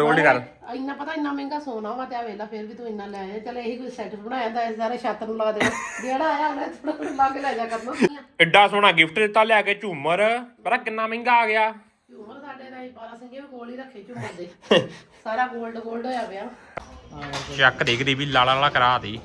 Role ਹੀ ਕਰ। ਇੰਨਾ ਪਤਾ ਇੰਨਾ ਮਹਿੰਗਾ ਸੋਨਾ ਵਾ ਤੇ ਆ ਵੇਲਾ ਫਿਰ ਵੀ ਤੂੰ ਇੰਨਾ ਲੈ ਆਇਆ। ਚੱਲ ਇਹੀ ਕੋਈ ਸੈੱਟ ਬਣਾਇਆ ਦਾ ਇਸ ਸਾਰੇ ਛੱਤ ਨੂੰ ਲਾ ਦੇ ਜਿਹੜਾ ਆਇਆ ਉਹਨੇ ਥੋੜਾ ਲਾ ਕੇ ਲੈ ਜਾ ਕਰਨਾ। ਐਡਾ ਸੋਹਣਾ ਗਿਫਟ ਦਿੱਤਾ ਲਿਆ ਕੇ ਝੂਮਰ। ਪਤਾ ਕਿੰਨਾ ਮਹਿੰਗਾ ਆ ਗਿਆ? ਝੂਮਰ ਸਾਡੇ ਦਾ ਪਾਰਾ ਸਿੰਘੇ ਵੀ ਕੋਲ ਹੀ ਰੱਖੇ ਝੂਮਰ ਦੇ। ਸਾਰਾ 골ਡ 골ਡ ਹੋਇਆ ਪਿਆ। ਚੱਕ ਦੇਖਦੀ ਵੀ ਲਾਲਾ ਲਾਲਾ ਕਰਾ ਦੀ।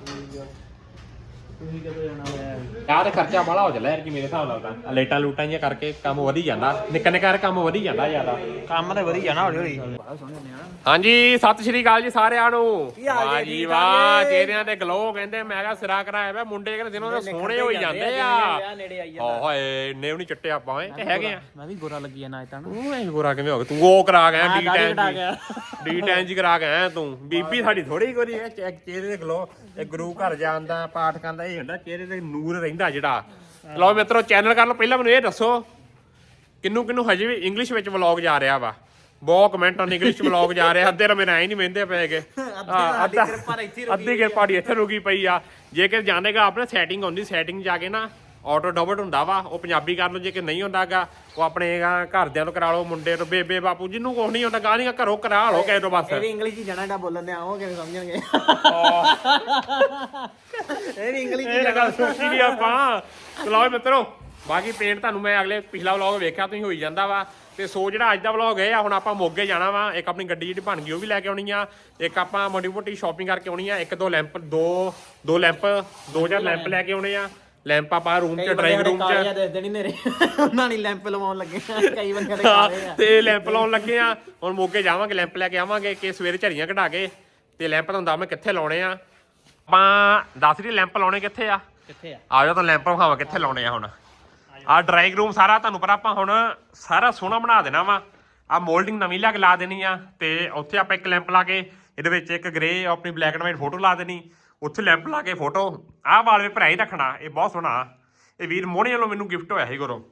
ਤੁਸੀਂ ਕਦੋਂ ਜਾਣਾ ਹੋਇਆ ਯਾਰ ਖਰਚਾ ਬੜਾ ਹੋ ਚੱਲਿਆ ਯਾਰ ਜੀ ਮੇਰੇ ਹਿਸਾਬ ਨਾਲ ਤਾਂ। ਲੇਟਾਂ ਲੂਟਾਂ ਜਿਹੀਆਂ ਕਰਕੇ ਕੰਮ ਵਧੀ ਜਾਂਦਾ। ਨਿੱਕਾ ਨਿੱਕਾ ਕੰਮ ਵਧੀ ਜਾਂਦਾ ਜ਼ਿਆਦਾ। ਕੰਮ ਤੇ ਵਧੀਆ ਨਾ ਹੌਲੀ ਹੌਲੀ। ਬੜਾ ਸੋਹਣੇ ਨੇ ਹਨਾ ਹਾਂਜੀ ਸਤਿ ਸ਼੍ਰੀ ਅਕਾਲ ਜੀ ਸਾਰਿਆਂ ਨੂੰ। ਕੀ ਹਾਲ ਵਾਹ ਜੀ, ਠੀਕ ਵਾਹ ਠਾਕ ਜੀ? ਚਿਹਰਿਆਂ ਤੇ ਗਲੋ ਕਹਿੰਦੇ ਮੈਂ ਕਿਹਾ ਸਿਰਾ ਕਰਾਇਆ ਵਾ ਮੁੰਡੇ ਕਹਿੰਦੇ ਦਿਨੋਂ ਦੇ ਸੋਹਣੇ ਹੋਈ ਜਾਂਦੇ ਆ ਵਿਆਹ ਨੇੜੇ ਆਈ ਓਏ ਇੰਨੇ ਵੀ ਨਹੀਂ ਚਿੱਟੇ ਆਪਾਂ ਤੇ ਹੈਗੇ ਆ। ਮੈਂ ਵੀ ਗੋਰਾ ਲੱਗੀ ਜਾਣਾ ਤਾਂ। ਤੂੰ ਐ ਗੋਰਾ ਕਿਵੇਂ ਹੋ ਗਿਆ? ਤੂੰ ਉਹ ਕਰਾ ਗਿਆ ਡੀ ਦਾੜੀ ਟੈਨ ਕਟਾ ਗਿਆ ਡੀ ਟੈਨ ਜੀ ਕਰਾ ਕੇ ਆਇਆ ਤੂੰ। ਬੀਬੀ ਸਾਡੀ ਥੋੜੀ ਗੋਰੀ ਹੈ ਚੈੱਕ ਚਿਹਰੇ ਤੇ ਗਲੋ ਇਹ ਗੁਰੂ ਘਰ ਜਾਂਦਾ ਪਾਠ ਕਰਦਾ ਇਹ ਹੁੰਦਾ ਚਿਹਰੇ ਤੇ ਨੂਰ ਰਹਿੰਦਾ ਜਿਹੜਾ। ਲਓ ਮਿੱਤਰੋ ਚੈਨਲ ਕਰ ਲਓ ਪਹਿਲਾਂ ਮੈਨੂੰ ਇਹ ਦੱਸੋ ਕਿੰਨੂੰ ਕਿੰਨੂੰ ਹਜੇ ਵੀ ਇੰਗਲਿਸ਼ ਵਿੱਚ ਵਲੌਗ ਜਾ ਰਿਹਾ ਵਾ। ਬਹੁਤ ਕਮੈਂਟ ਆਨ ਇੰਗਲਿਸ਼ ਵਲੌਗ ਜਾ ਰਿਹਾ ਅੱਧੇ ਰਮੇ ਐ ਨਹੀਂ ਮਹਿੰਦੇ ਕਿਰਪਾ ਨਾਲ ਇੱਥੇ ਅੱਧੀ ਕਿਰਪਾ ਦੀ ਇੱਥੇ ਰੁਕੀ ਪਈ ਆ। ਜੇ ਕਿ ਜਾਣੇਗਾ ਆਪਣੇ ਸੈਟਿੰਗ ਹੁੰਦੀ ਸੈਟਿੰਗ ਜਾ ਕੇ ਨਾ ਆਟੋ ਡਬਲ ਹੁੰਦਾ ਵਾ ਉਹ ਪੰਜਾਬੀ ਕਰ ਲਓ ਜੇ ਕਿ ਨਹੀਂ ਹੁੰਦਾਗਾ ਉਹ ਆਪਣੇ ਘਰਦਿਆਂ ਨੂੰ ਕਰਾ ਲਓ ਮੁੰਡੇ ਨੂੰ ਬੇਬੇ ਬਾਪੂ ਜਿੰਨੂੰ ਕੁਛ ਨਹੀਂ ਹੁੰਦਾ ਗਾਣੀਆਂ ਘਰੋਂ ਕਰਾ ਲਓ ਕਿਸੇ ਤੋਂ ਬਸ। ਇਹ ਵੀ ਇੰਗਲਿਸ਼ ਹੀ ਜਾਣਾ ਜਿਹੜਾ ਬੋਲਣ ਦੇ ਆਓ ਕਿਵੇਂ ਸਮਝਣਗੇ? ਇਹ ਵੀ ਇੰਗਲਿਸ਼ ਹੀ ਇਹ ਗੱਲ ਸੋਚੀ ਦੀ ਆਪਾਂ। ਚਲਾਓ ਮਿੱਤਰੋ ਬਾਕੀ ਪੇਂਟ ਤੁਹਾਨੂੰ ਮੈਂ ਅਗਲੇ ਪਿਛਲਾ ਵਲੌਗ ਵੇਖਿਆ ਤੁਸੀਂ ਹੋਈ ਜਾਂਦਾ ਵਾ। ਤੇ ਸੋ ਜਿਹੜਾ ਅੱਜ ਦਾ ਵਲੌਗ ਹੈ ਆ ਹੁਣ ਆਪਾਂ ਮੋਗੇ ਜਾਣਾ ਵਾ। ਇੱਕ ਆਪਣੀ ਗੱਡੀ ਜਿਹੜੀ ਬਣ ਗਈ ਉਹ ਵੀ ਲੈ ਕੇ ਆਉਣੀ ਆ। ਇੱਕ ਆਪਾਂ ਮੋਟੀ ਮੋਟੀ ਸ਼ਾਪਿੰਗ ਕਰਕੇ ਆਉਣੀ ਆ। ਇੱਕ ਦੋ ਲੈਂਪ ਦੋ ਦੋ ਲੈਂਪ ਦੋ ਚਾਰ ਲੈਂਪ ਲੈ ਕੇ ਆਉਣੇ ਆ। ਲੈਂਪ ਆਪਾਂ ਰੂਮ 'ਚ ਡਰਾਈਵਿੰਗ ਰੂਮ 'ਚ। ਕਾਲਿਆ ਦੇ ਨਹੀਂ ਨੇਰੇ। ਉਹਨਾਂ ਨੇ ਲੈਂਪ ਲਵਾਉਣ ਲੱਗੇ ਕਈ ਬੰਦੇ ਦੇ ਕਾਲੇ ਆ ਤੇ ਲੈਂਪ ਲਾਉਣ ਲੱਗੇ ਆ। ਹੁਣ ਮੋਗੇ ਜਾਵਾਂਗੇ ਲੈਂਪ ਲੈ ਕੇ ਆਵਾਂਗੇ ਕਿ ਸਵੇਰੇ ਝਰੀਆਂ ਕਢਾ ਕੇ। ਤੇ ਲੈਂਪ ਤੁਹਾਨੂੰ ਦੱਸ ਮੈਂ ਕਿੱਥੇ ਲਾਉਣੇ ਆ। ਆਪਾਂ ਦੱਸ ਰਹੀ ਲੈਂਪ ਲਾਉਣੇ ਕਿੱਥੇ ਆ? ਕਿੱਥੇ ਆ? ਆ ਜਾਓ ਤਾਂ ਲੈਂਪ ਵਿਖਾਵਾਂ ਕਿੱਥੇ ਲਾਉਣੇ ਆ ਹੁਣ। ਆ ਡਰਾਇੰਗ ਰੂਮ ਸਾਰਾ ਤੁਹਾਨੂੰ ਪਤਾ ਆਪਾਂ ਹੁਣ ਸਾਰਾ ਸੋਹਣਾ ਬਣਾ ਦੇਣਾ ਵਾ। ਆ ਮੋਲਡਿੰਗ ਨਵੀਂ ਲਿਆ ਕੇ ਲਾ ਦੇਣੀ ਆ। ਤੇ ਉੱਥੇ ਆਪਾਂ ਇੱਕ ਲੈਂਪ ਲਾ ਕੇ ਇਹਦੇ ਵਿੱਚ ਇੱਕ ਗ੍ਰੇ ਆਪਣੀ ਬਲੈਕ ਐਂਡ ਵਾਈਟ ਫੋਟੋ ਲਾ ਦੇਣੀ। ਉੱਥੇ ਲੈਂਪ ਲਾ ਕੇ ਫੋਟੋ। ਆਹ ਵਾਲਪੇਪਰ ਹੀ ਰੱਖਣਾ ਇਹ ਬਹੁਤ ਸੋਹਣਾ। ਇਹ ਵੀਰ ਮੋਹਣੇ ਵੱਲੋਂ ਮੈਨੂੰ ਗਿਫਟ ਹੋਇਆ ਸੀ ਗੁਰੂ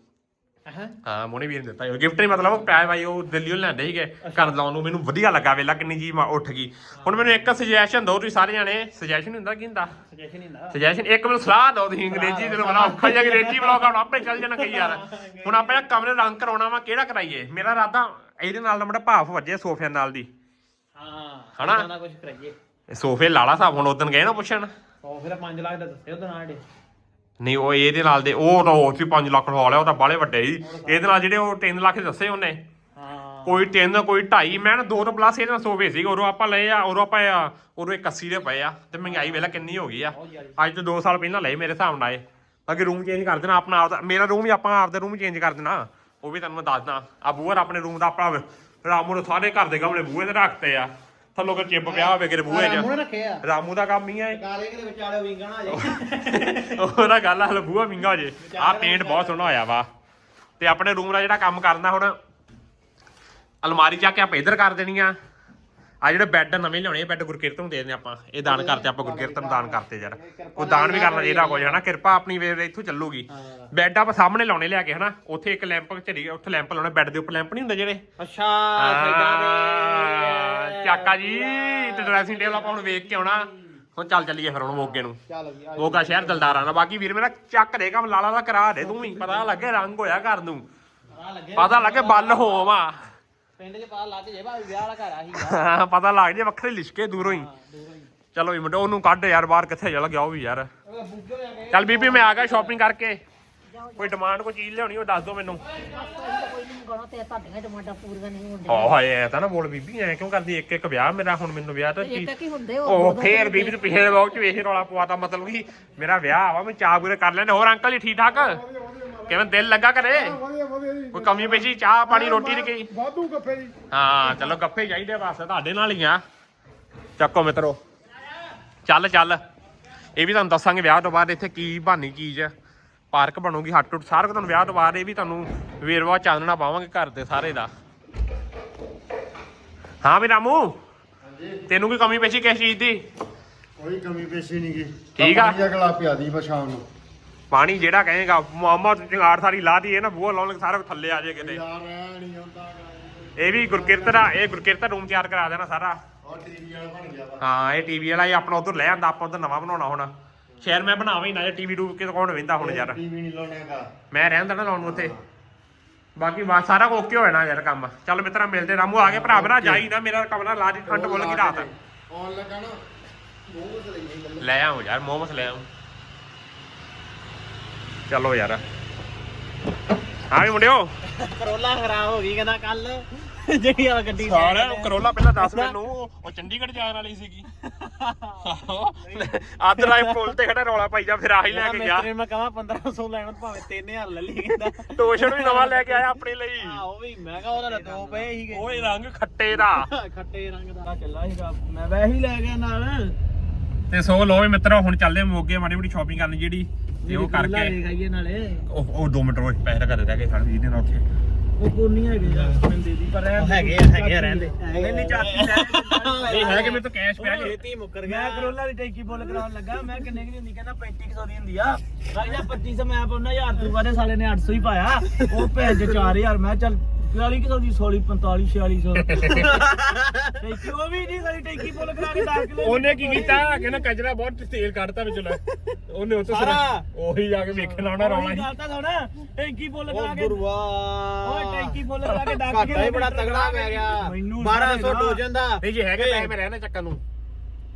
ਹਾਂ ਹਾਂ ਮੋਹਣੇ ਵੀਰ ਨੇ ਦਿੱਤਾ ਗਿਫਟ ਨਹੀਂ ਮਤਲਬ ਪਿਆ ਭਾਈ ਉਹ ਦਿੱਲੀੋਂ ਲੈਂਦੇ ਸੀਗੇ ਘਰ ਲਾਉਣ ਨੂੰ। ਮੈਨੂੰ ਵਧੀਆ ਲੱਗਾ ਵੇਲਾ ਕਿੰਨੀ ਜੀ ਮੈਂ ਉੱਠ ਗਈ। ਹੁਣ ਮੈਨੂੰ ਇੱਕ ਸੁਜੈਸ਼ਨ ਦਿਓ ਤੁਸੀਂ ਸਾਰੇ ਜਾਣੇ। ਸੁਜੈਸ਼ਨ ਹੁੰਦਾ ਕੀ ਹੁੰਦਾ? ਸੁਜੈਸ਼ਨ ਹੁੰਦਾ। ਸੁਜੈਸ਼ਨ ਇੱਕ ਮੈਨੂੰ ਸਲਾਹ ਦਿਓ ਤੁਸੀਂ ਅੰਗਰੇਜ਼ੀ ਦੇ ਬਣਾ ਔਖਾ ਜਿਹਾ ਅੰਗਰੇਜ਼ੀ ਬਲੌਗ ਆਉਣਾ ਆਪੇ ਚੱਲ ਜਾਣਾ ਕਈ ਯਾਰ। ਹੁਣ ਆਪਾਂ ਇਹ ਕਮਰੇ ਰੰਗ ਕਰਾਉਣਾ ਵਾ ਕਿਹੜਾ ਕਰਾਈਏ? ਮੇਰਾ ਇਰਾਦਾ ਇਹਦੇ ਨਾਲ ਦਾ ਮੁੰਡਾ ਭਾਫ ਵੱਜੇ ਸੋਫਿਆਂ ਨਾਲ ਦੀ। ਹਾਂ? ਨਾ ਕੁਝ ਕਰਾਈਏ। ਇਹ ਸੋਫੇ ਲਾਲਾ ਸਾਹਿਬ ਹੁਣ ਉਦੋਂ ਗਏ ਨਾ ਪੁੱਛਣ? ਉਹ ਫਿਰ 5 ਲੱਖ ਦਾ ਦੱਸਿਓ ਤਾਂ ਨਾੜੇ ਨਹੀਂ ਉਹ ਇਹਦੇ ਨਾਲ ਦੇ ਉਹ ਤਾਂ ਉਹ ਸੀ 5 ਲੱਖ ਲਵਾ ਲਿਆ ਉਹ ਤਾਂ ਬਾਲੇ ਵੱਡੇ ਸੀ। ਇਹਦੇ ਨਾਲ ਜਿਹੜੇ ਉਹ 3 ਲੱਖ ਦੱਸੇ ਉਹਨੇ। ਹਾਂ। ਕੋਈ 3 ਕੋਈ 2.5 ਮੈਂ ਨਾ 2 ਤੋਂ ਪਲੱਸ ਇਹਦੇ ਨਾਲ ਸੋਫੇ ਸੀ ਉਦੋਂ ਆਪਾਂ ਲਏ ਆ ਉਦੋਂ ਆਪਾਂ ਆ ਉਦੋਂ 81 ਦੇ ਪਏ ਆ ਤੇ ਮਹਿੰਗਾਈ ਵੇਲਾ ਕਿੰਨੀ ਹੋ ਗਈ ਆ। ਅੱਜ ਤੋਂ 2 ਸਾਲ ਪਹਿਲਾਂ ਲਏ ਮੇਰੇ ਹਿਸਾਬ ਨਾਲ ਇਹ। ਬਾਕੀ ਰੂਮ ਚੇਂਜ ਕਰ ਦੇਣਾ ਆਪਣਾ ਆਪਦਾ ਮੇਰਾ ਰੂਮ ਵੀ ਆਪਾਂ ਆਪਦਾ ਰੂਮ ਚੇਂਜ ਕਰ ਦੇਣਾ। ਉਹ ਵੀ ਤੁਹਾਨੂੰ ਮੈਂ ਦੱਸਦਾ। ਆ ਬੂਹਰ ਆਪਣੇ ਰੂਮ ਦਾ ਆਪਣਾ ਰਾਮੂ ਨੇ ਸਾਰੇ ਘਰ ਦੇ ਗਮਲੇ ਬੂਹੇ ਤੇ ਰੱਖਤੇ ਆ। ਥੱਲੋਂ ਕਿ ਚਿੱਪ ਪਿਆ ਹੋਵੇ ਕਿਤੇ ਬੂਹੇ 'ਚ। ਮੂਹਰੇ ਰੱਖਿਆ। ਰਾਮੂ ਦਾ ਕੰਮ ਹੀ ਆ ਇਹ। ਕਾਲੇ ਦੇ ਵਿਚਾਲੇ ਵਿੰਗਣਾ ਆ ਜਾਏ ਉਹਦਾ ਗੱਲ ਆ ਬੂਹਾ ਮਿੰਗਾ ਹੋ ਜੇ ਆ ਪੇਂਟ ਬਹੁਤ ਸੋਹਣਾ ਹੋਇਆ ਵਾ। ਤੇ ਆਪਣੇ ਰੂਮ ਦਾ ਜਿਹੜਾ ਕੰਮ ਕਰਨਾ ਹੁਣ ਅਲਮਾਰੀ ਚੱਕ ਕੇ ਆਪਾਂ ਇੱਧਰ ਕਰ ਦੇਣੀ ਆ। ਆ ਜਿਹੜੇ ਬੈੱਡ ਨਵੇਂ ਲਿਆਉਣੇ ਬੈੱਡ ਗੁਰਕਿਰਤ ਨੂੰ ਦੇ ਦੇਣੇ ਆਪਾਂ। ਇਹ ਦਾਨ ਕਰਤੇ ਆਪਾਂ ਗੁਰਕਿਰਤ ਨੂੰ ਦਾਨ ਕਰਤੇ ਯਾਰ। ਉਹ ਦਾਨ ਵੀ ਕਰਨਾ ਚਾਹੀਦਾ ਕੋਈ ਹਨਾ? ਕਿਰਪਾ ਆਪਣੀ ਵੇਰ ਇੱਥੋਂ ਚੱਲੂਗੀ। ਬੈੱਡ ਆਪਾਂ ਸਾਹਮਣੇ ਲਾਉਣੇ ਲਿਆ ਕੇ ਹਨਾ? ਉੱਥੇ ਇੱਕ ਲੈਂਪ ਝੜੀ ਉੱਥੇ ਲੈਂਪ ਲਾਉਣੇ ਬੈੱਡ ਦੇ ਉੱਪਰ ਲੈਂਪ ਨਹੀਂ ਹੁੰਦੇ ਜਿਹੜੇ? ਅੱਛਾ ਸਾਈਡਾਂ ਹਾਂ, ਦੇ ਚਾਕਾ ਜੀ ਤੇ ਡਰੈਸਿੰਗ ਟੇਬਲ ਆਪਾਂ ਹੁਣ ਵੇਖ ਕੇ ਆਉਣਾ। ਹੁਣ ਚੱਲ ਚੱਲੀਏ ਫਿਰ ਹੁਣ ਮੋਗੇ ਨੂੰ। ਚੱਲ ਵੀ ਆ ਮੋਗਾ ਸ਼ਹਿਰ ਦਲਦਾਰਾਂ ਦਾ। ਬਾਕੀ ਵੀਰ ਮੇਰਾ ਚੱਕ ਦੇ ਕੰਮ ਲਾਲਾ ਦਾ ਕਰਾ ਦੇ ਤੂੰ ਵੀ। ਪਤਾ ਲੱਗੇ ਰੰਗ ਹੋਇਆ ਘਰ ਨੂੰ। ਆ ਲੱਗੇ। ਪਤਾ ਲੱਗੇ ਬੱਲ ਹੋਵਾਂ। ਪਿੰਡ 'ਚ ਪਤਾ ਲੱਗ ਜੇ ਭਾਵੇਂ ਵਿਆਹ ਵਾਲਾ ਘਰ ਆਹੀ ਪਤਾ ਲੱਗ ਜੇ ਵੱਖਰੇ ਲਿਸ਼ਕੇ ਦੂਰੋਂ ਹੀ। ਚਲੋ ਵੀ ਮੁੰਡੇ ਉਹਨੂੰ ਕੱਢ ਯਾਰ ਬਾਹਰ ਕਿੱਥੇ ਚਲ ਗਿਆ ਉਹ ਵੀ ਯਾਰ। ਉਹ ਬੁੱਗੇ ਆ ਗਏ ਚੱਲ ਬੀਬੀ ਮੈਂ ਆ ਗਿਆ ਸ਼ਾਪਿੰਗ ਕਰਕੇ। ਕੋਈ ਡਿਮਾਂਡ ਕੋਈ ਚੀਜ਼ ਲਿਆਉਣੀ ਉਹ ਦੱਸ ਦਿਓ ਮੈਨੂੰ। ਕੋਈ ਨਹੀਂ ਗਣਾ ਤੇ ਤੁਹਾਡੀਆਂ ਡਿਮਾਂਡਾਂ ਪੂਰੀਆਂ ਨਹੀਂ ਹੁੰਦੀਆਂ ਹਾਂ ਹਾਏ ਐ ਤਾਂ ਨਾ ਬੋਲ ਬੀਬੀ ਐ ਕਿਉਂ ਕਰਦੀ? ਇੱਕ ਇੱਕ ਵਿਆਹ ਮੇਰਾ ਹੁਣ ਮੈਨੂੰ ਵਿਆਹ ਤਾਂ ਇਹ ਤਾਂ ਕੀ ਹੁੰਦੇ ਉਹ ਉਹ ਫੇਰ ਬੀਬੀ ਨੂੰ ਪਿਛਲੇ ਵਲੌਗ ਚ ਇਹ ਰੌਲਾ ਪਵਾਤਾ ਮਤਲਬ ਕਿ ਮੇਰਾ ਵਿਆਹ ਆਵਾ ਮੈਂ ਚਾਹ ਪੂਰੇ ਕਰ ਲੈਣੇ ਹੋਰ ਅੰਕਲ ਜੀ ਠੀਕ ਠਾਕ? ਕਿਵੇਂ ਦਿਲ ਲੱਗਾ ਜੀ ਕੋਈ ਕਮੀ ਪੇਸ਼ੀ ਚਾਹ ਪਾਣੀ ਰੋਟੀ ਨਹੀਂ ਗਈ? ਵਾਧੂ ਗੱਫੇ ਜੀ। ਹਾਂ ਚਲੋ ਗੱਫੇ ਚਾਹੀਦੇ ਬਸ ਤੁਹਾਡੇ ਨਾਲ ਹੀ ਆ। ਚੱਕੋ ਮਿੱਤਰੋ। ਚੱਲ ਚੱਲ। ਇਹ ਵੀ ਤੁਹਾਨੂੰ ਦੱਸਾਂਗੇ ਵਿਆਹ ਤੋਂ ਬਾਅਦ ਇੱਥੇ ਕੀ ਬਾਨੀ ਚੀਜ਼। ਹੈ ਪਾਰਕ ਬਣੂਗੀ ਹੱਟ ਟੁੱਟ ਸਾਰਾ ਤੁਹਾਨੂੰ ਵਿਆਹ ਤੋਂ ਬਾਅਦ ਇਹ ਵੀ ਤੁਹਾਨੂੰ ਵੇਰਵਾ ਚਾਨਣਾ ਪਾਵਾਂਗੇ ਘਰ ਦੇ ਸਾਰੇ ਦਾ। ਹਾਂ ਵੀ ਰਾਮੂ? ਤੈਨੂੰ ਕੀ ਕਮੀ ਪੇਸ਼ੀ ਕਿਸ ਚੀਜ਼ ਦੀ? ਕੋਈ ਕਮੀ ਪੇਸ਼ੀ ਨਹੀਂ ਗੀ। ਠੀਕ ਆ। ਵਧੀਆ ਗਲਾ ਪਿਆ ਦੀ ਸ਼ਾਮ ਨੂੰ। ਪਾਣੀ ਜਿਹੜਾ ਕਹੇਗਾ ਮਾਮਾ ਚੰਗਾੜ ਸਾਰੀ ਲਾ ਦੀ ਇਹ ਨਾ ਬੂਹਾ ਲਾਉਣ ਲੱਗੇ ਸਾਰਾ ਥੱਲੇ ਆ ਜਾਏ ਕਿਤੇ। ਯਾਰ ਐ ਨਹੀਂ ਹੁੰਦਾ ਇਹ ਵੀ ਗੁਰਕਿਰਤ ਦਾ ਇਹ ਗੁਰਕਿਰਤ ਰੂਮ ਤਿਆਰ ਕਰਾ ਦੇਣਾ ਸਾਰਾ। ਹਾਂ ਇਹ ਟੀਵੀ ਵਾਲਾ ਹੀ ਆਪਣਾ ਉਧਰ ਲੈ ਆਂਦਾ ਆਪਾਂ ਉਧਰ ਨਵਾਂ ਬਣਾਉਣਾ ਹੁਣ। ਸ਼ਹਿਰ ਮੈਂ ਬਣਾਵਾਂ ਹੀ ਨਾ ਜੇ ਟੀਵੀ ਡੂਬ ਕੇ ਕੌਣ ਵੇਂਦਾ ਹੁਣ ਯਾਰ? ਟੀਵੀ ਨਹੀਂ ਲਾਉਣਾਗਾ ਮੈਂ ਰਹਿਣ ਦੇਣਾ ਲਾਉਣ ਨੂੰ ਉੱਥੇ। ਬਾਕੀ ਬਸ ਸਾਰਾ ਓਕੇ ਹੋ ਜਾਣਾ ਯਾਰ ਕੰਮ। ਚੱਲ ਮਿੱਤਰਾ ਮਿਲਦੇ ਰਾਮੂ ਆ ਗਏ ਭਰਾ ਭਰਾ ਜਾਈ ਨਾ ਮੇਰਾ ਕਮਰਾ ਲਾ ਦੀ ਠੰਡ ਬੋਲ ਗਈ ਰਾਤ। ਆਉਣ ਲੱਗਾ ਨਾ ਸਹੀ ਲੈ ਆਉਂ ਯਾਰ ਮੋਮਸ ਲੈ ਆਉਂ। ਚਲੋ ਯਾਰ। ਹਾਂ ਵੀ ਮੁੰਡਿਓ। ਕਰੋਲਾ ਖਰਾਬ ਹੋ ਗਈ ਕਹਿੰਦਾ ਕੱਲ ਜਿਹੜੀ ਆ ਗੱਡੀ ਸਾਰਾ ਕਰੋਲਾ ਪਹਿਲਾਂ ਦੱਸ ਮੈਨੂੰ ਉਹ ਚੰਡੀਗੜ੍ਹ ਜਾਣ ਵਾਲੀ ਸੀਗੀ। ਅੱਜ ਰਾਈ ਪੁੱਲ ਤੇ ਖੜਾ ਰੌਲਾ ਪਾਈ ਜਾ ਫਿਰ ਆਹੀ ਲੈ ਕੇ ਗਿਆ। ਮੈਂ ਕਹਾਂ 1500 ਲੈਣ ਭਾਵੇਂ 3000 ਲੈ ਲਈ ਕਹਿੰਦਾ ਟੋਸ਼ਨ ਵੀ ਨਵਾਂ ਲੈ ਕੇ ਆਇਆ ਆਪਣੇ ਲਈ। ਆ ਉਹ ਵੀ ਮੈਂ ਕਹਾਂ ਉਹਦਾ ਦੋ ਪਏ ਸੀਗੇ ਓਏ ਰੰਗ ਖੱਟੇ ਦਾ। ਖੱਟੇ ਰੰਗ ਦਾ। ਚੱਲਾ ਸੀਗਾ। ਮੈਂ ਵੈਸੇ ਹੀ ਲੈ ਗਿਆ ਨਾਲ। ਤੇ ਸੋ ਲੋ ਵੀ ਮਿੱਤਰੋ ਹੁਣ ਚੱਲਦੇ ਮੋਗੇ ਮਾੜੀ ਮੋਟੀ ਸ਼ਾਪਿੰਗ ਕਰਨ ਜਿਹੜੀ ਤੇ ਉਹ ਕਰਕੇ। ਨਾਲੇ। ਉਹ ਉਹ 2 ਮਿੰਟ ਰੋਏ ਪੈਸੇ ਘਰੇ ਰਹਿ ਗਏ ਸਾਡੇ ਵੀਹ ਦਿਨ ਉੱਥੇ। ਉਹ ਕੋਨੀ ਹੈਗੇ ਯਾਰ ਮੈਨੂੰ ਦੇ ਦੀ ਪਰ ਹੈਗੇ ਆ ਹੈਗੇ ਆ ਰਹਿੰਦੇ। ਨਹੀਂ ਨਹੀਂ ਚਾਚੀ ਇਹ ਹੈ ਕਿ ਮੇਰੇ ਤੋਂ ਕੈਸ਼ ਪਿਆ ਜੀ ਛੇਤੀ ਮੁੱਕਰ ਗਿਆ। ਮੈਂ ਕਰੋਲਾ ਦੀ ਟੈਂਕੀ ਬੋਲ ਕਰਾਉਣ ਲੱਗਾ। ਮੈਂ ਕਿੰਨੇ ਕੀ ਹੁੰਦੀ ਕਹਿੰਦਾ 3500 ਦੀ ਹੁੰਦੀ ਆ। ਮੈਂ ਕਿਹਾ 2500 ਮੈਂ ਪਾਉਣਾ 1000 ਤੂੰ ਬਾਰੇ ਸਾਲੇ ਨੇ 800 ਹੀ ਪਾਇਆ। ਉਹ ਭੇਜ 4000 ਮੈਂ ਚੱਲ 4200 ਦੀ 16 45 4600 ਟੈਂਕੀ ਉਹ ਵੀ ਨਹੀਂ ਸਾਡੀ ਟੈਂਕੀ ਬੋਲ ਕਰਾ ਕੇ 10 ਕਿਲੋ। ਉਹਨੇ ਕੀ ਕੀਤਾ? ਕਹਿੰਦਾ ਕਚਰਾ ਬਹੁਤ ਤੇਲ ਕੱਢਤਾ ਵਿੱਚ ਲੈ। ਉਹਨੇ ਉੱਥੇ ਸਾਰਾ। ਉਹੀ ਜਾ ਕੇ ਵੇਖਣ ਆਉਣਾ ਰੌਲਾ ਉਹੀ ਸੀ ਗੱਲ ਤਾਂ ਸੁਣ। ਟੈਂਕੀ ਬੋਲ ਕਰਾ ਉਹ ਕੇ ਗੁਰੂਆ। ਓਏ ਟੈਂਕੀ ਫੁੱਲ ਕਰਾ ਕੇ ਡੱਕ ਘਾਟਾ ਹੀ ਬੜਾ ਤਗੜਾ ਪੈ ਗਿਆ। ਮੈਨੂੰ 1200 ਡੋਜਨ ਦਾ ਨਹੀਂ ਜੇ ਹੈਗੇ ਪੈਸੇ ਮੈਂ ਰਹਿਣਾ ਚੱਕਰ ਨੂੰ।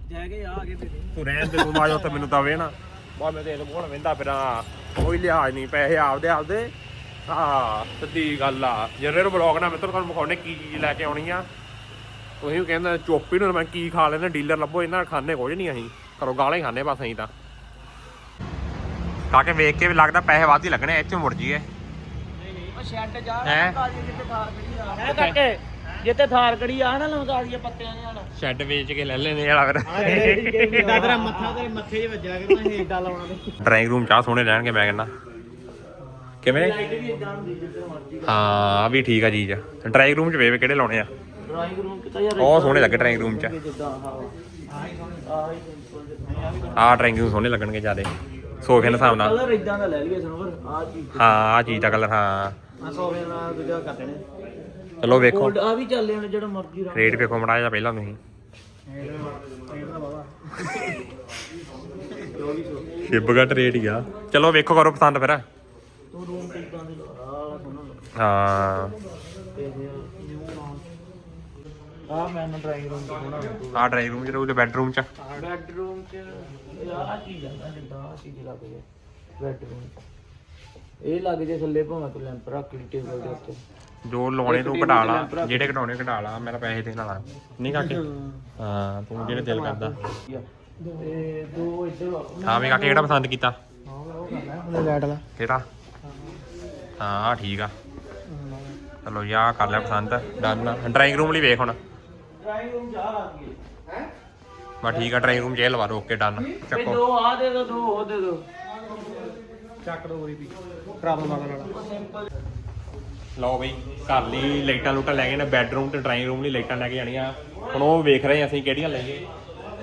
ਜਾ ਕੇ ਆ ਗਏ ਤੇਰੇ। ਤੂੰ ਰਹਿਣ ਦੇ ਤੂੰ ਮਾਜੋ ਉੱਥੇ ਮੈਨੂੰ ਤਾਂ ਵੇ ਨਾ। ਬਾ ਮੈਂ ਤੇ ਇਹ ਕੋਣ ਵੇਂਦਾ ਫਿਰਾਂ। ਕੋਈ ਲਿਹਾਜ਼ ਨਹੀਂ ਪੈਸੇ ਆਪਦੇ ਆਪਦੇ। ਹਾਂ ਸਿੱਧੀ ਗੱਲ ਆ। ਜਿਹੜੇ ਨੂੰ ਬਲੌਗ ਨਾ ਮਿੱਤਰ ਤੁਹਾਨੂੰ ਵਿਖਾਉਣੇ ਕੀ ਚੀਜ਼ ਲੈ ਕੇ ਆਉਣੀ ਆ। ਤੁਸੀਂ ਕਹਿੰਦੇ ਚੋਪੀ ਨੂੰ ਮੈਂ ਕੀ ਖਾ ਲੈਣਾ ਡੀਲਰ ਲੱਭੋ ਇਹਨਾਂ ਨਾਲ ਖਾਣੇ ਕੁਝ ਨਹੀਂ ਅਸੀਂ। ਘਰੋਂ ਗਾਲਾਂ ਹੀ ਖਾਣੇ ਬਸ ਅਸੀਂ ਤਾਂ। ਕਾਕੇ ਵੇਖ ਕੇ ਵੀ ਲੱਗਦਾ ਪੈਸੇ ਵੱਧ ਹੀ ਲੱਗਣੇ ਇੱਥੇ ਮੁੜ ਜੀਏ ਉਹ ਸ਼ੈੱਡ ਜਾ ਹੈਂ? ਜਿੱਤੇ ਥਾਰ ਕੜੀ ਆ। ਹੈ ਕਾਕੇ ਜਿੱਤੇ ਥਾਰ ਕੜੀ ਆ ਨਾ ਲਮਕਾ ਦਈਏ ਪੱਤਿਆਂ ਨਾਲ। ਸ਼ੈੱਡ ਵੇਚ ਕੇ ਲੈ ਲੈਣੇ ਵਾਲਾ ਫਿਰ। ਤੇਰਾ ਮੱਥਾ ਤੇਰੇ ਮੱਥੇ 'ਚ ਵੱਜਿਆ ਕਰਨਾ ਇਹ ਏਡਾ ਲਾਉਣਾ ਤੇ। ਡਰਾਇੰਗ ਰੂਮ ਚਾਹ ਸੋਹਣੇ ਰਹਿਣਗੇ ਮੈਂ ਕਹਿੰਦਾ। ਕਿਵੇਂ? ਲਾਈਟ ਵੀ ਇਦਾਂ ਹੁੰਦੀ ਜਿੱਥੇ ਮਰਜ਼ੀ ਹਾਂ ਆ ਵੀ ਠੀਕ ਆ ਚੀਜ਼। ਡਰਾਇੰਗ ਰੂਮ ਚ ਵੇਵੇ ਕਿਹੜੇ ਲਾਉਣੇ ਆ? ਡਰਾਈਂਗ ਰੂਮ ਕਿਤਾ ਯਾਰ ਉਹ ਸੋਹਣੇ ਲੱਗੇ ਡਰਾਇੰਗ ਰੂਮ ਚ। ਆਹ ਡਰਾਇੰਗ ਰੂਮ ਸੋਹਣੇ ਲੱਗਣਗੇ ਜਿਆਦੇ। ਸੋਫੇ ਦੇ ਹਿਸਾਬ ਨਾਲ। ਕਲਰ ਇਦਾਂ ਦਾ ਲੈ ਲਈਏ ਸਨੋਵਰ ਆਹ ਚੀਜ਼ ਹਾਂ ਆ ਚੀਜ਼ ਦਾ ਕਲਰ ਹਾਂ। ਆ ਸੋਫੇ ਨਾਲ ਦੂਜਾ ਕਰ ਦੇਣੇ ਚਲੋ ਵੇਖੋ। ਆ ਵੀ ਚੱਲ ਜਾਣੇ ਜਿਹੜਾ ਮਰਜ਼ੀ ਰੰਗ ਰੇਟ ਵੇਖੋ ਮੜਾ ਜਾ ਪਹਿਲਾਂ ਤੁਸੀਂ। ਸ਼ਿਪਗਟ ਰੇਟ ਹੀ ਆ। ਚਲੋ ਵੇਖੋ ਕਰੋ ਪਸੰਦ ਫਿਰ। ਤੂੰ ਰੂਮ ਤੇ ਇਦਾਂ ਦੇ ਆ ਸੋਹਣਾ ਲੱਗਾ ਹਾਂ। ਤੇ ਆ ਮੈਂ ਨਾ ਡਰਾਈਂਗ ਰੂਮ ਤੇ ਸੋਹਣਾ ਲੱਗੂ ਆਹ ਡਰਾਇੰਗ ਰੂਮ ਚ ਰਹੂ ਤੇ ਬੈਡਰੂਮ ਚ। ਬੈਡਰੂਮ ਚ ਆ ਚੀਜ਼ ਆ ਜਿੱਦਾਂ ਆ ਚੀਜ਼ ਲੱਗ ਜੇ ਬੈਡਰੂਮ ਚ। ਇਹ ਲੱਗ ਜੇ ਥੱਲੇ ਭਾਵੇਂ ਤੂੰ ਲੈਂਪ ਰੱਖ ਲਈ ਟੇਬਲ ਦੇ ਉੱਤੇ। ਜੋ ਲਾਉਣੇ ਤੂੰ ਘਟਾ ਲਾ ਜਿਹੜੇ ਘਟਾਉਣੇ ਘਟਾ ਲਾ ਮੇਰਾ ਪੈਸੇ ਦੇਣ ਵਾਲਾ। ਨਹੀਂ ਕਾਕੇ? ਹਾਂ। ਤੂੰ ਜਿਹੜੇ ਦਿਲ ਕਰਦਾ। ਤੇ ਦੋ ਇੱਧਰ ਆ। ਹਾਂ ਵੀ ਕਾਕੇ ਕਿਹੜਾ ਪਸੰਦ ਕੀਤਾ? ਹਾਂ ਉਹ ਕਰਨਾ ਉਹਨੇ ਲੈਟ ਲਾ। ਕਿਹੜਾ? ਹਾਂ ਆਹ ਠੀਕ ਆ। ਚਲੋ ਯਾ ਕਰ ਲੈ ਪਸੰਦ। ਡਨ। ਡਰਾਇੰਗ ਰੂਮ ਲਈ ਵੇਖ ਹੁਣ। ਡਰਾਈਂਗ ਰੂਮ ਜਾ ਲਾਂਗੇ ਬਾ ਠੀਕ ਆ ਡਰਾਇੰਗ ਰੂਮ ਚ ਇਹ ਲਵਾ ਦੋ ਓਕੇ ਡਨ। ਚੱਕੋ। ਦੋ ਆ ਦੇ ਦੋ ਦੋ ਉਹ ਦੇ ਦੋ। ਚੱਕ ਦੋ ਵੀ। ਪ੍ਰੋਬਲਮ ਆ ਵਾਲਾ। ਸਿੰਪਲ ਲਓ ਬਈ ਘਰ ਲਈ ਲਾਈਟਾਂ ਲੂਟਾਂ ਲੈ ਗਏ ਨੇ ਬੈੱਡਰੂਮ ਤੇ ਡਰਾਇੰਗ ਰੂਮ ਲਈ ਲਾਈਟਾਂ ਲੈ ਕੇ ਜਾਣੀਆਂ। ਹੁਣ ਉਹ ਵੇਖ ਰਹੇ ਹਾਂ ਅਸੀਂ ਕਿਹੜੀਆਂ ਲਈਏ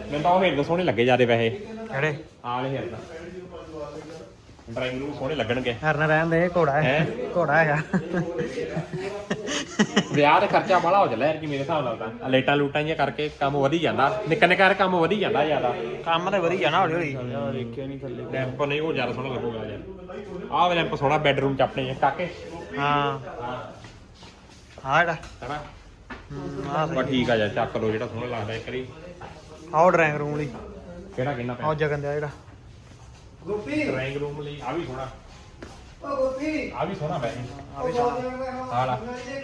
ਮੈਨੂੰ ਤਾਂ ਉਹ ਹਿਰਦ ਸੋਹਣੇ ਲੱਗੇ ਜਿਆਦੇ ਵੈਸੇ ਕਿਹੜੇ? ਆਹ ਵਾਲੇ ਡਰਾਇੰਗ ਰੂਮ ਸੋਹਣੇ ਲੱਗਣਗੇ। ਹਰਨ ਰਹਿਣ ਦੇ ਘੋੜਾ ਹੈ ਹੈ? ਘੋੜਾ ਹੈਗਾ। ਵਿਆਹ ਤੇ ਖਰਚਾ ਬਾਲਾ ਹੋ ਜਾਂਦਾ ਯਾਰ ਕਿ ਮੇਰੇ ਹਿਸਾਬ ਨਾਲ ਤਾਂ। ਆਹ ਲਾਈਟਾਂ ਲੂਟਾਂ ਜਿਹੀਆਂ ਕਰਕੇ ਕੰਮ ਵਧੀ ਜਾਂਦਾ। ਨਿੱਕਾ ਨਿੱਕਾ ਜਿਹਾ ਕੰਮ ਵਧੀ ਜਾਂਦਾ ਜ਼ਿਆਦਾ। ਕੰਮ ਤਾਂ ਵਧੀ ਜਾਣਾ ਹੌਲੀ ਹੌਲੀ। ਦੇਖਿਆ ਨਹੀਂ ਥੱਲੇ। ਲੈਂਪ ਨਹੀਂ ਉਹ ਜ਼ਿਆਦਾ ਸੋਹਣਾ ਲੱਗੂਗਾ ਯਾਰ। ਆਹ ਵਾਲਾ ਲੈਂਪ ਸੋਹਣਾ ਬੈੱਡਰੂਮ ਚ ਆਪਣੇ ਕਾਕੇ। ਹਾਂ। ਹਾਂ ਇਹਦਾ ਹੈਨਾ? ਆ ਬਾ ਠੀਕ ਆ ਯਾਰ ਚੱਕ ਲਓ ਜਿਹੜਾ ਸੋਹਣਾ ਲੱਗਦਾ ਇੱਕ ਵਾਰੀ। ਆਓ ਡਰਾਇੰਗ ਰੂਮ ਲਈ ਕਿਹੜਾ ਕਿੰਨਾ ਆਓ ਜਗਨ ਦਾ ਜਿਹੜਾ। ਡਰਾਇੰਗ ਰੂਮ ਲਈ। ਆ ਵੀ ਸੋਹਣਾ। ਉਹ ਗੋਪੀ। ਆ ਵੀ ਸੋਹਣਾ ਵੈਸੇ ਆ ਵੀ ਸੋਹਣਾ ਆਹ ਲਾ।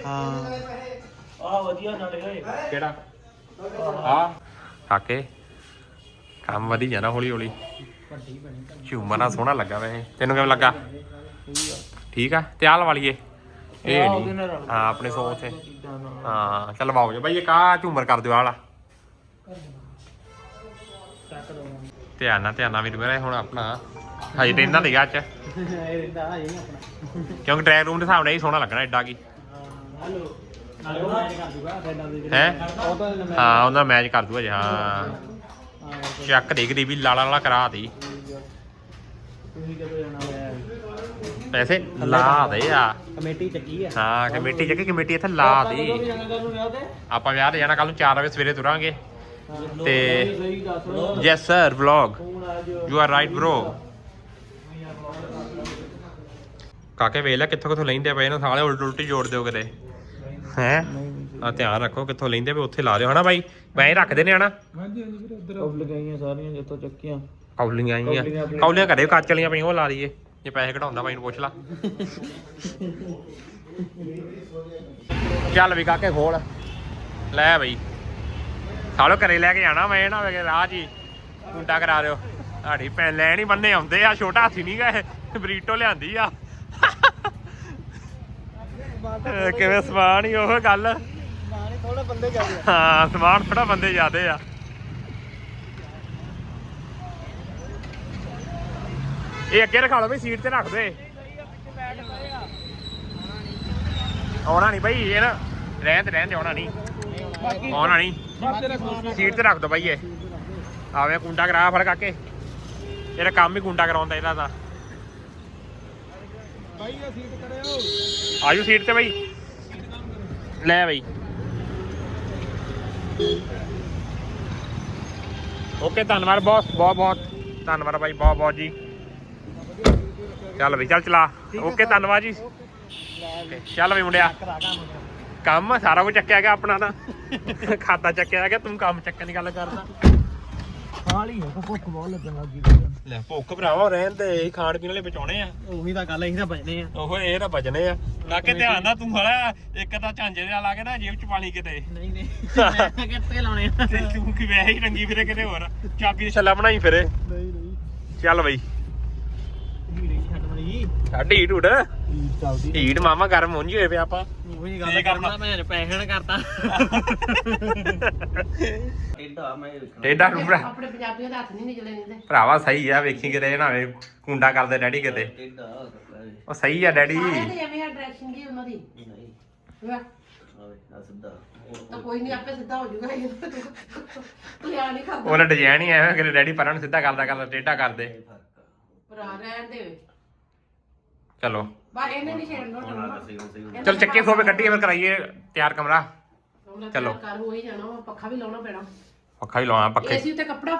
ਹਾਂ। ਆ ਵਧੀਆ ਨਾਲੇ ਓਏ ਕਿਹੜਾ? ਆ ਕਾਕੇ ਕੰਮ ਵਧੀ ਜਾਣਾ ਹੌਲੀ ਹੌਲੀ ਝੂਮਰ ਨਾਲ ਸੋਹਣਾ ਲੱਗਾ ਵੈਸੇ। ਤੈਨੂੰ ਕਿਵੇਂ ਲੱਗਾ? ਠੀਕ ਆ? ਤੇ ਆਹ ਲਵਾ ਲਈਏ। ਇਹ ਨਹੀਂ। ਹਾਂ ਆਪਣੇ ਸੋਚ ਤੇ ਹਾਂ ਚੱਲ ਵਾਓ ਜੀ। ਬਾਈ ਇਹ ਕਾ ਝੂਮਰ ਕਰ ਦਿਓ ਆਹ ਵਾਲਾ। ਚੱਕ ਦੋ। ਧਿਆਨ ਨਾਲ ਧਿਆਨ ਨਾਲ ਵੀਰ ਮੇਰੇ ਹੁਣ ਆਪਣਾ ਹਜੇ ਤੇ ਇਹਨਾਂ ਦੇ ਗੱਚ ਇਹ ਰਹਿੰਦਾ ਆ ਇਹ ਆਪਣਾ ਕਿਉਂਕਿ ਡਰਾਇੰਗ ਰੂਮ ਦੇ ਹਿਸਾਬ ਨਾਲ ਇਹ ਸੋਹਣਾ ਲੱਗਣਾ ਐਡਾ ਕੀ। ਹਲੋ ਨਾਲੇ ਉਹ ਮੈਚ ਕਰ ਦੂਗਾ ਸਾਡਾ ਦੇ ਹੈ? ਉਹ ਤਾਂ ਮੈਂ ਹਾਂ ਉਹਨਾਂ ਮੈਚ ਕਰ ਦੂਗਾ ਜੀ ਹਾਂ। ਚੱਕ ਦੇਖਦੀ ਵੀ ਲਾਲਾ ਲਾਲਾ ਕਰਾ ਦੀ। ਤੁਸੀਂ ਕਦੋਂ ਜਾਣਾ ਹੋਇਆ ਪੈਸੇ ਲਾ ਦੇ ਆ। ਕਮੇਟੀ ਚੱਕੀ ਆ। ਹਾਂ ਕਮੇਟੀ ਚੱਕੀ ਕਮੇਟੀ ਇੱਥੇ ਲਾ ਦੀ। ਕਦੋਂ ਜਾਣਾ ਕਰਨ ਵਿਆਹ ਤੇ ਆਪਾਂ ਵਿਆਹ ਤੇ ਜਾਣਾ ਕੱਲ ਨੂੰ 4 ਵਜੇ ਸਵੇਰੇ ਤੁਰਾਂਗੇ। ਤੇ- yes sir vlog you are right bro ਕਾਕੇ ਵੇਖ ਲੈ ਕਿੱਥੋਂ ਕਿੱਥੋਂ ਲੈਂਦੇ ਪਏ ਇਹਨਾਂ ਸਾਲੇ ਉਲਟ ਉਲਟੀ ਜੋੜ ਦਿਓ ਕਿਤੇ। ਹੈ? ਆ ਧਿਆਨ ਰੱਖੋ ਕਿੱਥੋਂ ਲੈਂਦੇ ਪਏ ਉੱਥੇ ਲਾ ਦਿਓ ਹਨਾ ਬਾਈ? ਹੀ ਰੱਖਦੇ ਨੇ ਹਨਾ? ਉਹ ਲਗਾਈਆਂ ਸਾਰੀਆਂ ਜਿੱਥੋਂ ਚੱਕੀਆਂ। ਕੌਲੀਆਂ ਆਈਆਂ ਕੌਲੀਆਂ ਘਰੇ ਕੱਚ ਵਾਲੀਆਂ ਪਈਆਂ ਉਹ ਲਾ ਲਈਏ। ਜੇ ਪੈਸੇ ਘਟਾਉਂਦਾ ਬਾਈ ਨੂੰ ਪੁੱਛ ਲਾ। ਚੱਲ ਵੀ ਕਾਕੇ ਖੋਲ। ਲੈ ਬਈ। ਸਾਲੋ ਘਰੇ ਲੈ ਕੇ ਜਾਣਾ ਮੈਂ ਨਾ ਵੇ ਰਾਹ 'ਚ ਹੀ ਕਰਾ ਦਿਓ। ਤੁਹਾਡੀ ਭੈਣ ਲੈਣ ਹੀ ਬੰਨੇ ਆਉਂਦੇ ਆ, ਛੋਟਾ ਹਾਥੀ ਨਹੀਂ ਗਏ ਬਰੀਟੋ ਲਿਆਂਦੀ ਆ। ਕਿਵੇਂ ਸਮਾਨ ਹੀ ਉਹ ਗੱਲ। ਥੋੜਾ ਬੰਦੇ ਜਾਂਦੇ ਹਾਂ, ਸਮਾਨ ਥੋੜਾ ਬੰਦੇ ਜ਼ਿਆਦੇ ਆ। ਇਹ ਅੱਗੇ ਰਖਾ ਲਓ ਬਈ, ਸੀਟ ਤੇ ਰੱਖ ਦੇ। ਆਉਣਾ ਨਹੀਂ ਬਈ, ਇਹ ਨਾ, ਰਹਿਣ ਤੇ ਰਹਿਣ ਤੇ ਆਉਣਾ ਨਹੀਂ ਆਉਣਾ ਨਹੀਂ ਸੀਟ ਤੇ ਰੱਖ ਦੋ ਬਈ ਇਹ। ਆਵੇਂ ਕੁੰਡਾ ਕਰਾ ਫੜ ਕਾਕੇ। ਇਹਦਾ ਕੰਮ ਹੀ ਕੁੰਡਾ ਕਰਾਉਂਦਾ ਇਹਦਾ ਤਾਂ। ਬਾਈ ਇਹ ਸੀਟ ਕਰਿਓ ਆਜੂ ਸੀਟ ਤੇ ਬਈ। ਲੈ ਬਈ। ਓਕੇ ਧੰਨਵਾਦ ਬੌਸ ਬਹੁਤ ਬਹੁਤ। ਧੰਨਵਾਦ ਬਾਈ ਬਹੁਤ ਬਹੁਤ ਜੀ। ਚੱਲ ਬਈ ਚੱਲ ਚਲਾ। ਓਕੇ ਧੰਨਵਾਦ ਜੀ। ਚੱਲ ਬਈ ਮੁੰਡਿਆ। ਕੰਮ ਸਾਰਾ ਕੁਝ ਚੱਕਿਆ ਗਿਆ ਆਪਣਾ ਤਾਂ। ਖਾਤਾ ਚੱਕਿਆ ਗਿਆ ਤੂੰ ਕੰਮ ਚੱਕਣ ਦੀ ਗੱਲ ਕਰਦਾ। ਖਾਲੀ ਹੈ ਭੁੱਖ ਬਹੁਤ ਲੱਗਣ ਲੱਗੀ ਲੈ ਭੁੱਖ ਭਰਾਵਾ ਰਹਿਣ ਤੇ ਇਹੀ ਖਾਣ ਪੀਣ ਵਾਲੇ ਬਚਾਉਣੇ ਆ। ਉਹੀ ਤਾਂ ਗੱਲ ਅਸੀਂ ਤਾਂ ਬਚਨੇ ਆ। ਉਹ ਇਹ ਨਾ ਬਚਨੇ ਆ। ਨਾ ਕਿ ਧਿਆਨ ਨਾਲ ਤੂੰ ਹਲਾ ਇੱਕ ਤਾਂ ਝਾਂਜੇ ਦੇ ਲਾ ਕੇ ਨਾ ਜੇਬ ਚ ਪਾਣੀ ਕਿਤੇ। ਨਹੀਂ ਨਹੀਂ। ਮੈਂ ਕਿੱਥੇ ਲਾਉਣੇ ਆ? ਤੇ ਤੂੰ ਕਿ ਵੈਸੇ ਹੀ ਰੰਗੀ ਫਿਰੇ ਕਿਤੇ ਹੋਰ। ਚਾਬੀ ਦੇ ਛੱਲਾ ਬਣਾਈ ਫਿਰੇ। ਨਹੀਂ ਨਹੀਂ। ਚੱਲ ਬਈ। ਹੀੜੇ ਛੱਡ ਮਣੀ ਸਾਡੀ ਢੂੜ ਚੱਲਦੀ ਢੀਡ ਮਾਮਾ ਗਰਮ ਹੋਣੀ ਹੋਏ ਪਿਆ ਆਪਾਂ। ਉਹੀ ਗੱਲ ਕਰਨਾ। ਮੈਂ ਪੈਸੇ ਨਾ ਕਰਤਾ। ਟੇਡਾ ਮੈਂ ਟੇਡਾ ਟੂੜਾ ਆਪਣੇ ਪੰਜਾਬੀਆਂ ਦਾ ਹੱਥ ਨਹੀਂ ਨਿਕਲੇ ਨਹੀਂ ਭਰਾਵਾ ਸਹੀ ਆ ਵੇਖੀ ਕਿਤੇ ਨਾ ਹੋਵੇ ਕੁੰਡਾ ਕਰਦੇ ਡੈਡੀ ਕਿਤੇ। ਉਹ ਸਹੀ ਆ ਡੈਡੀ। ਐਵੇਂ ਆ ਡਾਇਰੈਕਸ਼ਨ ਜੀ ਉਹਨਾਂ ਦੀ। ਨਹੀਂ। ਵਾਹ ਆਵੇ ਆ ਸਿੱਧਾ। ਤਾਂ ਕੋਈ ਨਹੀਂ ਆਪੇ ਸਿੱਧਾ ਹੋ ਜਾਊਗਾ ਇਹ। ਤਾਂ ਤੂੰ ਲਿਆ ਨਹੀਂ ਖਾਂਦਾ। ਉਹਦਾ ਡਿਜ਼ਾਈਨ ਹੀ ਐਵੇਂ ਕਿ ਡੈਡੀ ਪਰਾਂ ਨੂੰ ਸਿੱਧਾ ਕਰਦਾ ਕਰਦਾ ਟੇਡਾ ਕਰਦੇ। ਭਰਾ ਰਹਿਣ ਦੇ। ਚਲੋ। ਬਾ ਇਹਨੇ ਨਹੀਂ ਛੇੜਨਾ ਤੁਹਾਨੂੰ ਚਲ ਚੱਕੇ ਸੋਵੇ ਕੱਢੀਏ ਫਿਰ ਕਰਾਈਏ ਤਿਆਰ ਕਮਰਾ। ਚਲੋ। ਚਲੋ। ਕਰ ਹੋ ਹੀ ਜਾਣਾ ਵਾ, ਪੱਖਾ ਵੀ ਲਾਉਣਾ ਪੈਣਾ। ਪੱਖਾ ਹੀ ਲਾਉਣਾ ਪੱਖੇ। ਏਸੀ ਉੱਤੇ ਕੱਪੜਾ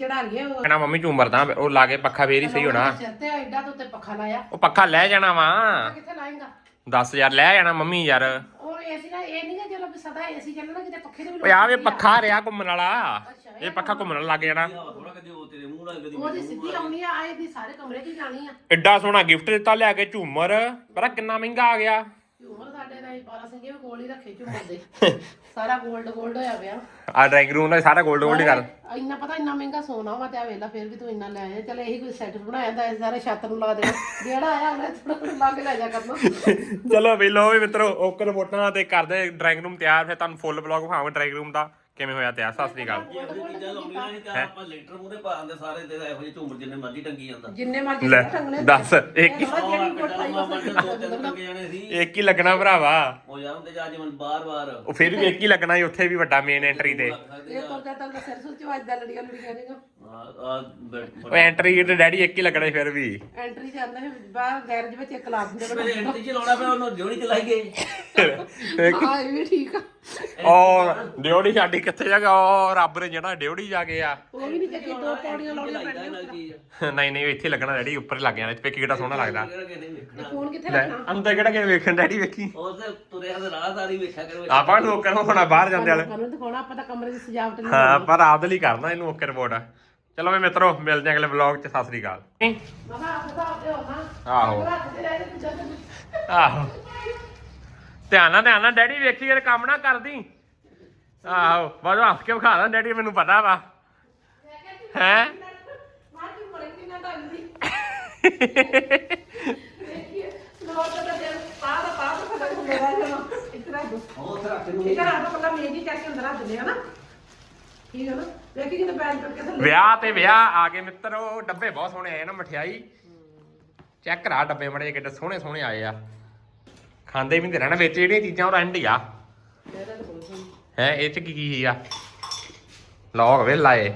ਚੜਾ ਲਈਏ ਉਹ। ਕਹਿਣਾ ਮੰਮੀ ਝੂਮਰ ਤਾਂ ਉਹ ਲਾ ਕੇ ਪੱਖਾ ਫੇਰ ਹੀ ਸਹੀ ਹੋਣਾ। ਸਿਰ ਤੇ ਐਡਾ ਤੋਂ ਉੱਤੇ ਪੱਖਾ ਲਾਇਆ। ਉਹ ਪੱਖਾ ਲੈ ਜਾਣਾ ਵਾ। ਕਿੱਥੇ ਲਾਏਗਾ? 10000 ਲੈ ਜਾਣਾ ਮੰਮੀ ਯਾਰ। ਔਰ ਏਸੀ ਨਾ ਇਹ ਨਹੀਂ ਕਿ ਜਦੋਂ ਵੀ ਸਦਾ ਏਸੀ ਚੱਲਣਾ ਕਿਤੇ ਪੱਖੇ ਦੇ ਵੀ ਓਏ ਆ ਵੇ ਪੱਖਾ ਰਿਹਾ ਘੁੰਮਣ ਵਾਲਾ। ਇਹ ਪੱਖਾ ਘੁੰਮਣ ਲੱਗ ਜਾਣਾ। ਉਹ ਤੇਰੇ ਸਿੱਧੀ ਆਉਣੀ ਆ ਆਏ ਦੀ ਸਾਰੇ ਕਮਰੇ 'ਚ ਜਾਣੀ ਆ। ਐਡਾ ਸੋਹਣਾ ਗਿਫਟ ਦਿੱਤਾ ਲਿਆ ਕੇ ਝੂਮਰ। ਪਰ ਕਿੰਨਾ ਮਹਿੰਗਾ ਆ ਗਿਆ। ਝੂਮਰ ਸਾਡੇ ਨਾਲ 12 ਸਿੰਘੇ ਵੀ ਕੋਲ ਹੀ ਰੱਖੇ ਝੂਮਰ ਦੇ। ਸਾਰਾ 골ਡ 골ਡ ਹੋਇਆ ਪਿਆ। ਆ ਡਰਾਇੰਗ ਰੂਮ ਦਾ ਸਾਰਾ 골ਡ 골ਡ ਕਰ ਇੰਨਾ ਪਤਾ ਇੰਨਾ ਮਹਿੰਗਾ ਸੋਨਾ ਵਾ ਤੇ ਆ ਵੇਲਾ ਫੇਰ ਵੀ ਤੂੰ ਇੰਨਾ ਲੈ ਆਇਆ। ਚਲ ਇਹੀ ਕੋਈ ਸੈਟ ਬਣਾਇਆ ਤਾਂ ਸਾਰੇ ਛੱਤ ਨੂੰ ਲਾ ਦੇਣਾ। ਜਿਹੜਾ ਆਇਆ ਉਹਨੇ ਥੋੜਾ ਲਾ ਕੇ ਲੈ ਜਾ ਕਰਨਾ। ਚਲੋ ਵੀ ਲੋ ਵੀ ਮਿੱਤਰੋ ਓਕਰ ਰਿਪੋਰਟਾਂ ਤੇ ਕਰਦੇ ਡਰਾਇੰਗ ਰੂਮ ਤਿਆਰ ਫਿਰ ਤੁਹਾਨੂੰ ਫੁੱਲ ਬਲੌਗ ਵਿਖਾਵਾਂ ਡਰਾਇੰਗ ਰੂਮ ਦਾ। ਕਿਵੇਂ ਹੋਇਆ ਤਿਆਰ? ਸਤਿ ਸ੍ਰੀ ਅਕਾਲ। ਇਹ ਚੀਜ਼ਾਂ ਲਾਉਣੀਆਂ ਸੀ ਤਾਂ ਆਪਾਂ ਲੈਂਟਰ ਮੂਹਰੇ ਪਾ ਦਿੰਦੇ ਸਾਰੇ ਤੇ ਇਹੋ ਜਿਹੇ ਝੂਮਰ ਜਿੰਨੇ ਮਰਜ਼ੀ ਟੰਗੀ ਜਾਂਦਾ। ਜਿੰਨੇ ਮਰਜ਼ੀ ਲੈ, ਟੰਗਣੇ ਦੱਸ, ਇੱਕ ਹੀ- ਜਿਹੜੀ ਕੋਟ ਪਾਈ ਮਾਮਾ ਬਸ ਦੇ ਦੋ ਤਿੰਨ ਲੱਗੇ ਜਾਣੇ ਸੀ ਇੱਕ ਹੀ ਲੱਗਣਾ ਭਰਾਵਾ। ਉਹ ਯਾਰ ਹੁੰਦੇ ਜਾ ਜਿਵੇਂ ਬਾਰ-ਬਾਰ। ਉਹ ਫਿਰ ਵੀ ਇੱਕ ਹੀ ਲੱਗਣਾ ਸੀ ਉੱਥੇ ਵੀ ਵੱਡਾ ਮੇਨ ਐਂਟਰੀ ਤੇ। ਇਹ ਤੁਰਦਾ ਤੁਰਦਾ ਸਿਰ ਸੁਰ ਚ ਵੱਜਦਾ ਲੜੀਆਂ ਲੜੀਆਂ ਨੇ ਆ ਉਹ ਐਂਟਰੀ ਤੇ ਡੈਡੀ ਇੱਕ ਹੀ ਲੱਗਣਾ ਸੀ ਫਿਰ ਵੀ। ਐਂਟਰੀ ਜਾਂਦਾ ਹੈ ਬਾਹਰ ਗੈਰੇਜ ਵਿੱਚ ਇੱਕ ਲਾ ਦਿੰਦੇ ਮੇਰੇ ਐਂਟਰੀ ਚ ਲਾਉਣਾ ਪਿਆ ਉਹਨੂੰ ਜੋੜੀ ਚਲਾਈ ਗਏ ਹਾਂ ਇਹ ਵੀ ਠੀਕ ਆ। ਉਹ ਡਿਉੜੀ ਸਾਡੀ ਕਿੱਥੇ ਜਾ ਗਿਆ ਉਹ ਰੱਬ ਨੇ ਜਿਹੜਾ ਡਿਉੜੀ ਜਾ ਕੇ ਆ। ਉਹ ਵੀ ਨਹੀਂ ਦੋ ਪੌੜੀਆਂ ਲਾਉਣੀਆਂ ਪੈਣੀਆਂ ਨਹੀਂ ਨਹੀਂ ਇੱਥੇ ਲੱਗਣਾ ਡੈਡੀ ਉੱਪਰ ਲੱਗ ਜਾਣਾ ਇੱਥੇ ਕਿਹੜਾ ਸੋਹਣਾ ਲੱਗਦਾ। ਕਿਹੜਾ ਕਿਹਨੇ ਵੇਖਣਾ? ਫੋਨ ਕਿੱਥੇ ਲੈ ਰੱਖਣਾ? ਅੰਦਰ ਕਿਹੜਾ ਕਿ ਵੇਖਣ ਡੈਡੀ ਵੇਖੀ? ਉਹ ਤੇ ਤੁਰਿਆ ਤੇ ਰਾਹਦਾਰੀ ਵੇਖਿਆ ਕਰੋ ਆਪਾਂ ਲੋਕਾਂ ਨੂੰ ਹੋਣਾ ਬਾਹਰ ਜਾਂਦੇ ਵਾਲੇ। ਸਾਨੂੰ ਦਿਖਾਉਣਾ ਆਪਾਂ ਤਾਂ ਕਮਰੇ ਦੀ ਸਜਾਵਟ ਨਹੀਂ ਹਾਂ ਪਰ ਆਪਦੇ ਲਈ ਕਰਨਾ ਇਹਨੂੰ ਓਕੇ ਰਿਪੋਰਟ ਚਲੋ ਵੀ ਮਿੱਤਰੋ ਮਿਲਦੇ ਹਾਂ ਅਗਲੇ ਵਲੌਗ 'ਚ ਸਤਿ ਸ੍ਰੀ ਅਕਾਲ। ਮਮਾ ਹੋ ਆਹੋ। ਧਿਆਨ ਨਾਲ ਧਿਆਨ ਨਾਲ, ਡੈਡੀ ਵੇਖੀ ਇਹ ਕੰਮ ਨਾ ਕਰਦੀ। ਆਹੋ ਬਾਜੋ ਹੱਸ ਕੇ ਵਿਖਾ ਦਾਂ ਡੈਡੀ ਮੈਨੂੰ ਪਤਾ ਵਾ। ਹੈ? ਵਿਆਹ ਤੇ ਵਿਆਹ ਆ ਗਏ ਮਿੱਤਰੋ, ਡੱਬੇ ਬਹੁਤ ਸੋਹਣੇ ਆਏ ਨਾ ਮਠਿਆਈ। ਚੈੱਕ ਕਰਾ ਡੱਬੇ ਮੜੇ ਕਿੱਡੇ ਸੋਹਣੇ ਸੋਹਣੇ ਆਏ ਆ। ਖਾਂਦੇ ਵੀ ਤੇ ਰਹਿਣਾ, ਵਿੱਚ ਜਿਹੜੀਆਂ ਚੀਜ਼ਾਂ ਉਹ ਰੈਂਡ ਆ। ਹੈ, ਇਹ ਚ ਕੀ ਕੀ ਆ? ਲੌਗ ਵੇ ਲਾਏ।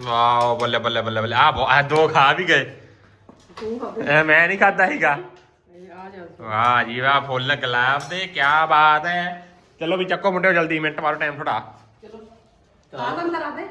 ਵਾਓ, ਬੱਲੇ ਬੱਲੇ ਬੱਲੇ ਬੱਲੇ। ਆ ਆ ਦੋ ਖਾ ਵੀ ਗਏ। ਤੂੰ ਮੈਂ ਨਹੀਂ ਖਾਦਾ ਸੀਗਾ। ਆ ਵਾਹ ਜੀ ਵਾਹ, ਫੁੱਲ ਗੁਲਾਬ ਦੇ ਕੀ ਬਾਤ ਹੈ। ਚਲੋ ਵੀ ਚੱਕੋ ਮੁੰਡਿਓ, ਜਲਦੀ ਮਿੰਟ ਮਾਰੋ ਟਾਈਮ ਥੋੜਾ ਚਲੋ। ਆ ਅੰਦਰ ਆ ਦੇ।